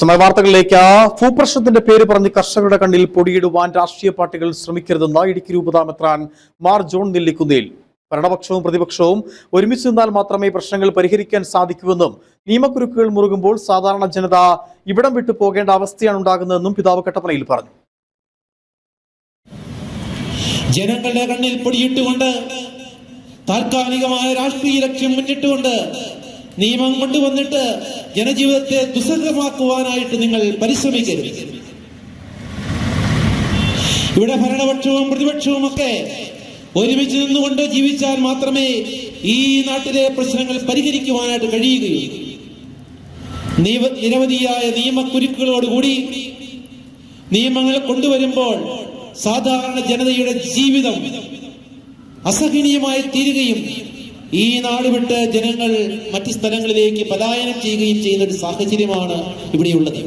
വിശദമായ വാർത്തകളിലേക്ക്. ഭൂപ്രശ്നത്തിന്റെ പേര് പറഞ്ഞ് കർഷകരുടെ കണ്ണിൽ പൊടിയിടുവാൻ രാഷ്ട്രീയ പാർട്ടികൾ ശ്രമിക്കരുതെന്ന് ഇടുക്കി രൂപതാമെത്രാൻ മാർ ജോൺ നെല്ലിക്കുന്നിൽ. ഭരണപക്ഷവും പ്രതിപക്ഷവും ഒരുമിച്ച് നിന്നാൽ മാത്രമേ പ്രശ്നങ്ങൾ പരിഹരിക്കാൻ സാധിക്കൂവെന്നും നിയമക്കുരുക്കുകൾ മുറുകുമ്പോൾ സാധാരണ ജനത ഇവിടം വിട്ടു പോകേണ്ട അവസ്ഥയാണ് ഉണ്ടാകുന്നതെന്നും പിതാവ് കട്ടപ്പനയിൽ പറഞ്ഞു. ജനങ്ങളുടെ കണ്ണിൽ പൊടിയിട്ടുകൊണ്ട് താൽക്കാലികമായ രാഷ്ട്രീയ ലക്ഷ്യം മുന്നിട്ടുകൊണ്ട് നിയമം കൊണ്ടുവന്നിട്ട് ജനജീവിതത്തെ ദുസ്സഹമാക്കുവാനായിട്ട് നിങ്ങൾ പരിശ്രമിക്കരുത്. ഇവിടെ ഭരണപക്ഷവും പ്രതിപക്ഷവും ഒക്കെ ഒരുമിച്ച് നിന്നുകൊണ്ട് ജീവിച്ചാൽ മാത്രമേ ഈ നാട്ടിലെ പ്രശ്നങ്ങൾ പരിഹരിക്കുവാനായിട്ട് കഴിയുകയുള്ളൂ. നിരവധിയായ നിയമക്കുരുക്കുകളോടുകൂടി നിയമങ്ങൾ കൊണ്ടുവരുമ്പോൾ സാധാരണ ജനതയുടെ ജീവിതം അസഹനീയമായി തീരുകയും ഈ നാട് വിട്ട് ജനങ്ങൾ മറ്റ് സ്ഥലങ്ങളിലേക്ക് പലായനം ചെയ്യുകയും ചെയ്യുന്ന ഒരു സാഹചര്യമാണ് ഇവിടെയുള്ളത്.